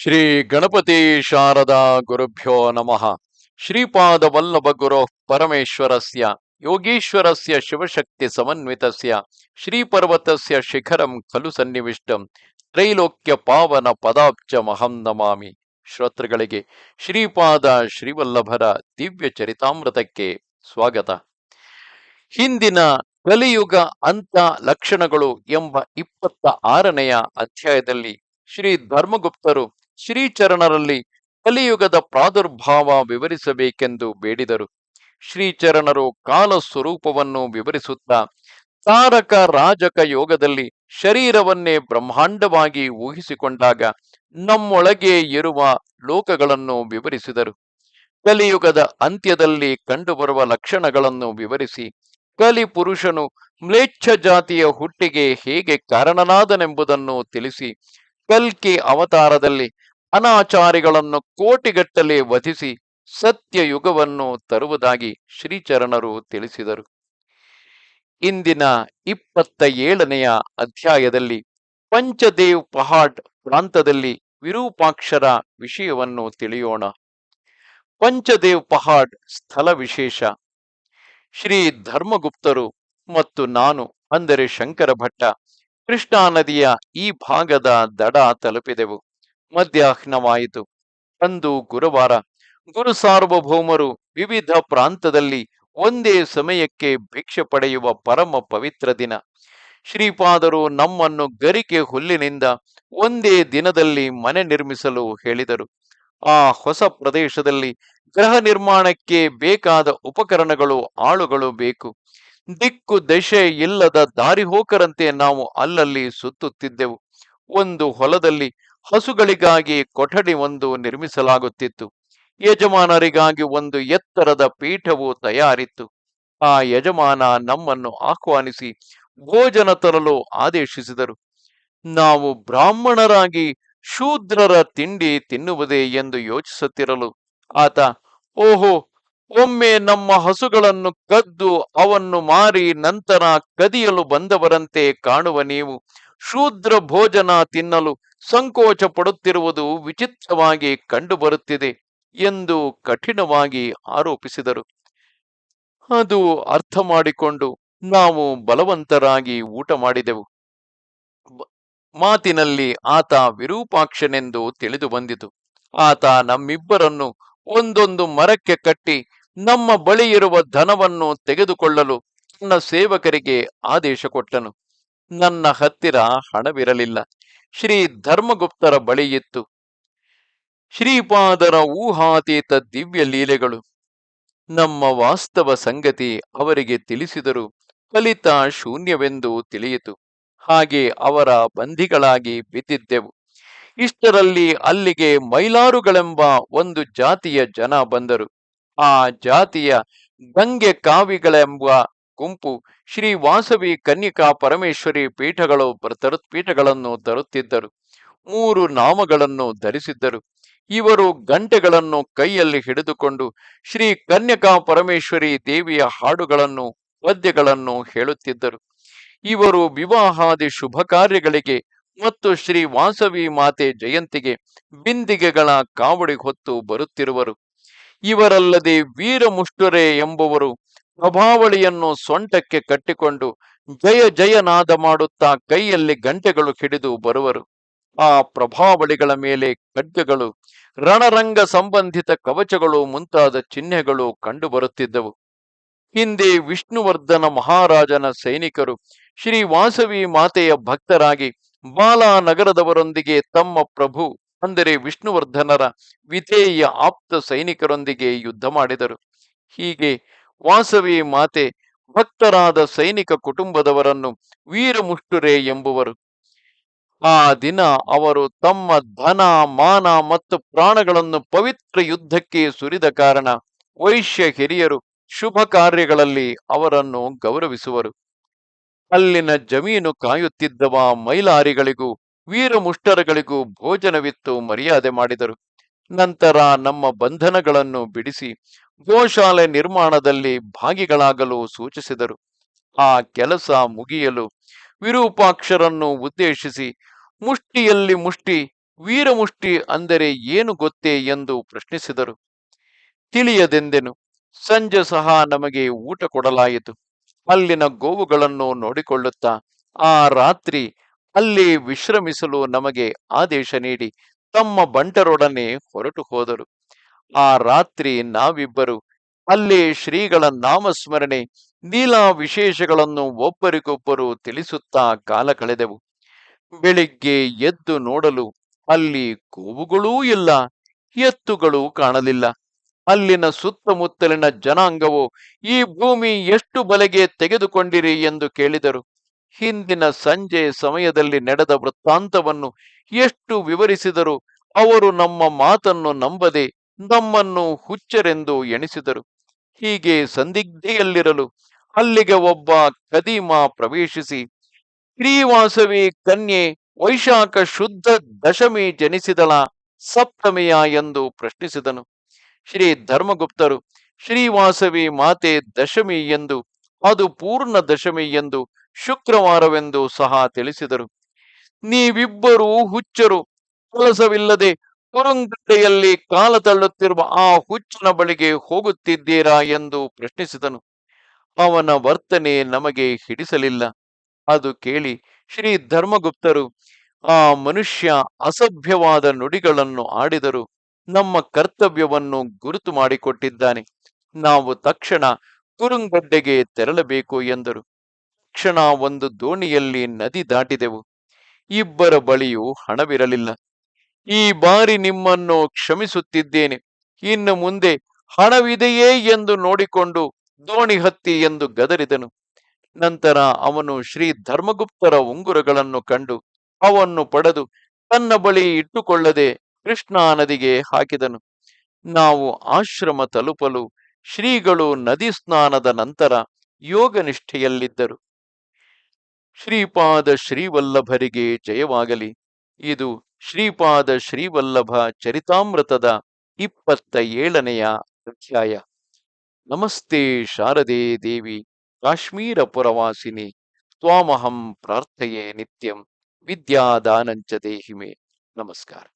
ಶ್ರೀ ಗಣಪತಿ ಶಾರದಾ ಗುರುಭ್ಯೋ ನಮಃ. ಶ್ರೀಪಾದ ವಲ್ಲಭ ಗುರು ಪರಮೇಶ್ವರಸ್ಯ, ಯೋಗೀಶ್ವರಸ್ಯ ಶಿವಶಕ್ತಿ ಸಮನ್ವಿತಸ್ಯ, ಶ್ರೀಪರ್ವತಸ್ಯ ಶಿಖರಂ ಖಲು ಸನ್ನಿವಿಷ್ಟಂ, ತ್ರೈಲೋಕ್ಯ ಪಾವನ ಪದಾಬ್ಜ ಮಹಂ ನಮಾಮಿ. ಶ್ರೋತೃಗಳಿಗೆ ಶ್ರೀಪಾದ ಶ್ರೀವಲ್ಲಭರ ದಿವ್ಯ ಚರಿತಾಮೃತಕ್ಕೆ ಸ್ವಾಗತ. ಹಿಂದಿನ ಕಲಿಯುಗ ಅಂತ ಲಕ್ಷಣಗಳು ಎಂಬ ಇಪ್ಪತ್ತ ಆರನೆಯ ಅಧ್ಯಾಯದಲ್ಲಿ ಶ್ರೀ ಧರ್ಮಗುಪ್ತರು ಶ್ರೀಚರಣರಲ್ಲಿ ಕಲಿಯುಗದ ಪ್ರಾದುರ್ಭಾವ ವಿವರಿಸಬೇಕೆಂದು ಬೇಡಿದರು. ಶ್ರೀಚರಣರು ಕಾಲ ಸ್ವರೂಪವನ್ನು ವಿವರಿಸುತ್ತಾ, ತಾರಕ ರಾಜಕ ಯೋಗದಲ್ಲಿ ಶರೀರವನ್ನೇ ಬ್ರಹ್ಮಾಂಡವಾಗಿ ಊಹಿಸಿಕೊಂಡಾಗ ನಮ್ಮೊಳಗೆ ಇರುವ ಲೋಕಗಳನ್ನು ವಿವರಿಸಿದರು. ಕಲಿಯುಗದ ಅಂತ್ಯದಲ್ಲಿ ಕಂಡುಬರುವ ಲಕ್ಷಣಗಳನ್ನು ವಿವರಿಸಿ, ಕಲಿ ಪುರುಷನು ಮ್ಲೇಚ್ಛ ಜಾತಿಯ ಹುಟ್ಟಿಗೆ ಹೇಗೆ ಕಾರಣನಾದನೆಂಬುದನ್ನು ತಿಳಿಸಿ, ಕಲ್ಕಿ ಅವತಾರದಲ್ಲಿ ಅನಾಚಾರಿಗಳನ್ನು ಕೋಟಿಗಟ್ಟಲೆ ವಧಿಸಿ ಸತ್ಯ ಯುಗವನ್ನು ತರುವುದಾಗಿ ಶ್ರೀಚರಣರು ತಿಳಿಸಿದರು. ಇಂದಿನ ಇಪ್ಪತ್ತ ಏಳನೆಯ ಅಧ್ಯಾಯದಲ್ಲಿ ಪಂಚದೇವ್ ಪಹಾಡ್ ಪ್ರಾಂತದಲ್ಲಿ ವಿರೂಪಾಕ್ಷರ ವಿಷಯವನ್ನು ತಿಳಿಯೋಣ. ಪಂಚದೇವ್ ಪಹಾಡ್ ಸ್ಥಳ ವಿಶೇಷ. ಶ್ರೀ ಧರ್ಮಗುಪ್ತರು ಮತ್ತು ನಾನು ಅಂದರೆ ಶಂಕರ ಭಟ್ಟ ಕೃಷ್ಣಾ ನದಿಯ ಈ ಭಾಗದ ದಡ ತಲುಪಿದೆವು. ಮಧ್ಯಾಹ್ನವಾಯಿತು. ಅಂದು ಗುರುವಾರ ಗುರು ಸಾರ್ವಭೌಮರು ವಿವಿಧ ಪ್ರಾಂತದಲ್ಲಿ ಒಂದೇ ಸಮಯಕ್ಕೆ ಭಿಕ್ಷೆ ಪಡೆಯುವ ಪರಮ ಪವಿತ್ರ ದಿನ. ಶ್ರೀಪಾದರು ನಮ್ಮನ್ನು ಗರಿಕೆ ಹುಲ್ಲಿನಿಂದ ಒಂದೇ ದಿನದಲ್ಲಿ ಮನೆ ನಿರ್ಮಿಸಲು ಹೇಳಿದರು. ಆ ಹೊಸ ಪ್ರದೇಶದಲ್ಲಿ ಗೃಹ ನಿರ್ಮಾಣಕ್ಕೆ ಬೇಕಾದ ಉಪಕರಣಗಳು, ಆಳುಗಳು ಬೇಕು. ದಿಕ್ಕು ದಶೆ ಇಲ್ಲದ ದಾರಿಹೋಕರಂತೆ ನಾವು ಅಲ್ಲಲ್ಲಿ ಸುತ್ತುತ್ತಿದ್ದೆವು. ಒಂದು ಹೊಲದಲ್ಲಿ ಹಸುಗಳಿಗಾಗಿ ಕೊಠಡಿ ಒಂದು ನಿರ್ಮಿಸಲಾಗುತ್ತಿತ್ತು. ಯಜಮಾನರಿಗಾಗಿ ಒಂದು ಎತ್ತರದ ಪೀಠವು ತಯಾರಿತ್ತು. ಆ ಯಜಮಾನ ನಮ್ಮನ್ನು ಆಹ್ವಾನಿಸಿ ಭೋಜನ ತರಲು ಆದೇಶಿಸಿದರು. ನಾವು ಬ್ರಾಹ್ಮಣರಾಗಿ ಶೂದ್ರರ ತಿಂಡಿ ತಿನ್ನುವುದೇ ಎಂದು ಯೋಚಿಸುತ್ತಿರಲು ಆತ, ಓಹೋ, ಒಮ್ಮೆ ನಮ್ಮ ಹಸುಗಳನ್ನು ಕದ್ದು ಅವನ್ನು ಮಾರಿ ನಂತರ ಕದಿಯಲು ಬಂದವರಂತೆ ಕಾಣುವ ನೀವು ಶೂದ್ರ ಭೋಜನ ತಿನ್ನಲು ಸಂಕೋಚ ಪಡುತ್ತಿರುವುದು ವಿಚಿತ್ರವಾಗಿ ಕಂಡುಬರುತ್ತಿದೆ ಎಂದು ಕಠಿಣವಾಗಿ ಆರೋಪಿಸಿದರು. ಅದು ಅರ್ಥ ಮಾಡಿಕೊಂಡು ನಾವು ಬಲವಂತರಾಗಿ ಊಟ ಮಾಡಿದೆವು. ಮಾತಿನಲ್ಲಿ ಆತ ವಿರೂಪಾಕ್ಷನೆಂದು ತಿಳಿದು ಬಂದಿತು. ಆತ ನಮ್ಮಿಬ್ಬರನ್ನು ಒಂದೊಂದು ಮರಕ್ಕೆ ಕಟ್ಟಿ ನಮ್ಮ ಬಳಿ ಇರುವ ಧನವನ್ನು ತೆಗೆದುಕೊಳ್ಳಲು ನನ್ನ ಸೇವಕರಿಗೆ ಆದೇಶ ಕೊಟ್ಟನು. ನನ್ನ ಹತ್ತಿರ ಹಣವಿರಲಿಲ್ಲ. ಶ್ರೀ ಧರ್ಮಗುಪ್ತರ ಬಳಿಯಿತ್ತು ಶ್ರೀಪಾದರ ಊಹಾತೀತ ದಿವ್ಯ ಲೀಲೆಗಳು. ನಮ್ಮ ವಾಸ್ತವ ಸಂಗತಿ ಅವರಿಗೆ ತಿಳಿಸಿದರು. ಫಲಿತ ಶೂನ್ಯವೆಂದು ತಿಳಿಯಿತು. ಹಾಗೆ ಅವರ ಬಂಧಿಗಳಾಗಿ ಬಿದ್ದಿದ್ದೆವು. ಇಷ್ಟರಲ್ಲಿ ಅಲ್ಲಿಗೆ ಮೈಲಾರುಗಳೆಂಬ ಒಂದು ಜಾತಿಯ ಜನ ಬಂದರು. ಆ ಜಾತಿಯ ಗಂಗೆ ಕಾವಿಗಳೆಂಬ ಗುಂಪು ಶ್ರೀ ವಾಸವಿ ಕನ್ಯಕಾ ಪರಮೇಶ್ವರಿ ಪೀಠಗಳು ಪೀಠಗಳನ್ನು ತರುತ್ತಿದ್ದರು. ಮೂರು ನಾಮಗಳನ್ನು ಧರಿಸಿದ್ದರು. ಇವರು ಗಂಟೆಗಳನ್ನು ಕೈಯಲ್ಲಿ ಹಿಡಿದುಕೊಂಡು ಶ್ರೀ ಕನ್ಯಕಾ ಪರಮೇಶ್ವರಿ ದೇವಿಯ ಹಾಡುಗಳನ್ನು, ಪದ್ಯಗಳನ್ನು ಹೇಳುತ್ತಿದ್ದರು. ಇವರು ವಿವಾಹಾದಿ ಶುಭ ಕಾರ್ಯಗಳಿಗೆ ಮತ್ತು ಶ್ರೀ ವಾಸವಿ ಮಾತೆ ಜಯಂತಿಗೆ ಬಿಂದಿಗೆಗಳ ಕಾವಡಿ ಹೊತ್ತು ಬರುತ್ತಿರುವರು. ಇವರಲ್ಲದೆ ವೀರಮುಷ್ಟುರೆ ಎಂಬುವರು ಪ್ರಭಾವಳಿಯನ್ನು ಸೊಂಟಕ್ಕೆ ಕಟ್ಟಿಕೊಂಡು ಜಯ ಜಯನಾದ ಮಾಡುತ್ತಾ ಕೈಯಲ್ಲಿ ಗಂಟೆಗಳು ಹಿಡಿದು ಬರುವರು. ಆ ಪ್ರಭಾವಳಿಗಳ ಮೇಲೆ ಖಡ್ಗಗಳು, ರಣರಂಗ ಸಂಬಂಧಿತ ಕವಚಗಳು ಮುಂತಾದ ಚಿಹ್ನೆಗಳು ಕಂಡುಬರುತ್ತಿದ್ದವು. ಹಿಂದೆ ವಿಷ್ಣುವರ್ಧನ ಮಹಾರಾಜನ ಸೈನಿಕರು ಶ್ರೀ ವಾಸವಿ ಮಾತೆಯ ಭಕ್ತರಾಗಿ ಬಾಲಾನಗರದವರೊಂದಿಗೆ ತಮ್ಮ ಪ್ರಭು, ಅಂದರೆ ವಿಷ್ಣುವರ್ಧನರ ವಿಧೇಯ ಆಪ್ತ ಸೈನಿಕರೊಂದಿಗೆ ಯುದ್ಧ ಮಾಡಿದರು. ಹೀಗೆ ವಾಸವಿ ಮಾತೆ, ಭಕ್ತರಾದ ಸೈನಿಕ ಕುಟುಂಬದವರನ್ನು ವೀರಮುಷ್ಟುರೆ ಎಂಬುವರು. ಆ ದಿನ ಅವರು ತಮ್ಮ ಧನ, ಮಾನ ಮತ್ತು ಪ್ರಾಣಗಳನ್ನು ಪವಿತ್ರ ಯುದ್ಧಕ್ಕೆ ಸುರಿದ ಕಾರಣ ವೈಶ್ಯ ಹಿರಿಯರು ಶುಭ ಕಾರ್ಯಗಳಲ್ಲಿ ಅವರನ್ನು ಗೌರವಿಸುವರು. ಅಲ್ಲಿನ ಜಮೀನು ಕಾಯುತ್ತಿದ್ದವ ಮೈಲಾರಿಗಳಿಗೂ ವೀರಮುಷ್ಟರಗಳಿಗೂ ಭೋಜನವಿತ್ತು ಮರ್ಯಾದೆ ಮಾಡಿದರು. ನಂತರ ನಮ್ಮ ಬಂಧನಗಳನ್ನು ಬಿಡಿಸಿ ಗೋಶಾಲೆ ನಿರ್ಮಾಣದಲ್ಲಿ ಭಾಗಿಗಳಾಗಲು ಸೂಚಿಸಿದರು. ಆ ಕೆಲಸ ಮುಗಿಯಲು ವಿರೂಪಾಕ್ಷರನ್ನು ಉದ್ದೇಶಿಸಿ, ಮುಷ್ಟಿಯಲ್ಲಿ ಮುಷ್ಟಿ, ವೀರಮುಷ್ಟಿ ಅಂದರೆ ಏನು ಗೊತ್ತೇ? ಎಂದು ಪ್ರಶ್ನಿಸಿದರು. ತಿಳಿಯದೆಂದೆನು, ಸಂಜೆ ಸಹ ನಮಗೆ ಊಟ ಕೊಡಲಾಯಿತು. ಅಲ್ಲಿನ ಗೋವುಗಳನ್ನು ನೋಡಿಕೊಳ್ಳುತ್ತಾ, ಆ ರಾತ್ರಿ ಅಲ್ಲಿ ವಿಶ್ರಮಿಸಲು ನಮಗೆ ಆದೇಶ ನೀಡಿ, ತಮ್ಮ ಬಂಟರೊಡನೆ ಹೊರಟು ಹೋದರು. ಆ ರಾತ್ರಿ ನಾವಿಬ್ಬರು ಅಲ್ಲೇ ಶ್ರೀಗಳ ನಾಮಸ್ಮರಣೆ ನೀಲಾ ವಿಶೇಷಗಳನ್ನು ಒಬ್ಬರಿಗೊಬ್ಬರು ತಿಳಿಸುತ್ತಾ ಕಾಲ ಕಳೆದೆವು. ಬೆಳಿಗ್ಗೆ ಎದ್ದು ನೋಡಲು ಅಲ್ಲಿ ಗೋವುಗಳೂ ಇಲ್ಲ, ಎತ್ತುಗಳೂ ಕಾಣಲಿಲ್ಲ. ಅಲ್ಲಿನ ಸುತ್ತಮುತ್ತಲಿನ ಜನಾಂಗವು, ಈ ಭೂಮಿ ಎಷ್ಟು ಬಲೆಗೆ ತೆಗೆದುಕೊಂಡಿರಿ? ಎಂದು ಕೇಳಿದರು. ಹಿಂದಿನ ಸಂಜೆ ಸಮಯದಲ್ಲಿ ನಡೆದ ವೃತ್ತಾಂತವನ್ನು ಎಷ್ಟು ವಿವರಿಸಿದರು ಅವರು ನಮ್ಮ ಮಾತನ್ನು ನಂಬದೆ ನಮ್ಮನ್ನು ಹುಚ್ಚರೆಂದು ಎಣಿಸಿದರು. ಹೀಗೆ ಸಂದಿಗ್ಧೆಯಲ್ಲಿರಲು ಅಲ್ಲಿಗೆ ಒಬ್ಬ ಕದೀಮ ಪ್ರವೇಶಿಸಿ ಶ್ರೀವಾಸವಿ ಕನ್ಯೆ ವೈಶಾಖ ಶುದ್ಧ ದಶಮಿ ಜನಿಸಿದಳ ಸಪ್ತಮಿಯ ಎಂದು ಪ್ರಶ್ನಿಸಿದನು. ಶ್ರೀ ಧರ್ಮಗುಪ್ತರು ಶ್ರೀವಾಸವಿ ಮಾತೆ ದಶಮಿ ಎಂದು, ಅದು ಪೂರ್ಣ ದಶಮಿ ಎಂದು ಶುಕ್ರವಾರವೆಂದು ಸಹ ತಿಳಿಸಿದರು. ನೀವಿಬ್ಬರೂ ಹುಚ್ಚರು, ಕೆಲಸವಿಲ್ಲದೆ ಕುರುಂಗಡ್ಡೆಯಲ್ಲಿ ಕಾಲ ತಳ್ಳುತ್ತಿರುವ ಆ ಹುಚ್ಚನ ಬಳಿಗೆ ಹೋಗುತ್ತಿದ್ದೀರಾ ಎಂದು ಪ್ರಶ್ನಿಸಿದನು. ಅವನ ವರ್ತನೆ ನಮಗೆ ಹಿಡಿಸಲಿಲ್ಲ. ಅದು ಕೇಳಿ ಶ್ರೀ ಧರ್ಮಗುಪ್ತರು ಆ ಮನುಷ್ಯ ಅಸಭ್ಯವಾದ ನುಡಿಗಳನ್ನು ಆಡಿದರು ನಮ್ಮ ಕರ್ತವ್ಯವನ್ನು ಗುರುತು ಮಾಡಿಕೊಟ್ಟಿದ್ದಾನೆ. ನಾವು ತಕ್ಷಣ ಕುರುಂಗಡ್ಡೆಗೆ ತೆರಳಬೇಕು ಎಂದರು. ತಕ್ಷಣ ಒಂದು ದೋಣಿಯಲ್ಲಿ ನದಿ ದಾಟಿದೆವು. ಇಬ್ಬರ ಬಳಿಯೂ ಹಣವಿರಲಿಲ್ಲ. ಈ ಬಾರಿ ನಿಮ್ಮನ್ನು ಕ್ಷಮಿಸುತ್ತಿದ್ದೇನೆ. ಇನ್ನು ಮುಂದೆ ಹಣವಿದೆಯೇ ಎಂದು ನೋಡಿಕೊಂಡು ದೋಣಿ ಹತ್ತಿ ಎಂದು ಗದರಿದನು. ನಂತರ ಅವನು ಶ್ರೀ ಧರ್ಮಗುಪ್ತರ ಉಂಗುರಗಳನ್ನು ಕಂಡು ಅವನ್ನು ಪಡೆದು ತನ್ನ ಬಳಿ ಇಟ್ಟುಕೊಳ್ಳದೆ ಕೃಷ್ಣಾ ನದಿಗೆ ಹಾಕಿದನು. ನಾವು ಆಶ್ರಮ ತಲುಪಲು ಶ್ರೀಗಳು ನದಿ ಸ್ನಾನದ ನಂತರ ಯೋಗ ನಿಷ್ಠೆಯಲ್ಲಿದ್ದರು ಶ್ರೀಪಾದ ಶ್ರೀವಲ್ಲಭರಿಗೆ ಜಯವಾಗಲಿ. ಇದು ಶ್ರೀಪಾದ ಶ್ರೀವಲ್ಲಭ ಚರಿತಾಮೃತದ ಇಪ್ಪತ್ತ ಏಳನೆಯ ಅಧ್ಯಾಯ. ನಮಸ್ತೆ ಶಾರದೆ ದೇವಿ, ಕಾಶ್ಮೀರ ಪುರವಾಸಿನಿ, ತ್ವಾಮಹಂ ಪ್ರಾರ್ಥೆಯೇ ನಿತ್ಯಂ, ವಿದ್ಯಾದಾನಂಚ ದೇಹಿಮೆ. ನಮಸ್ಕಾರ.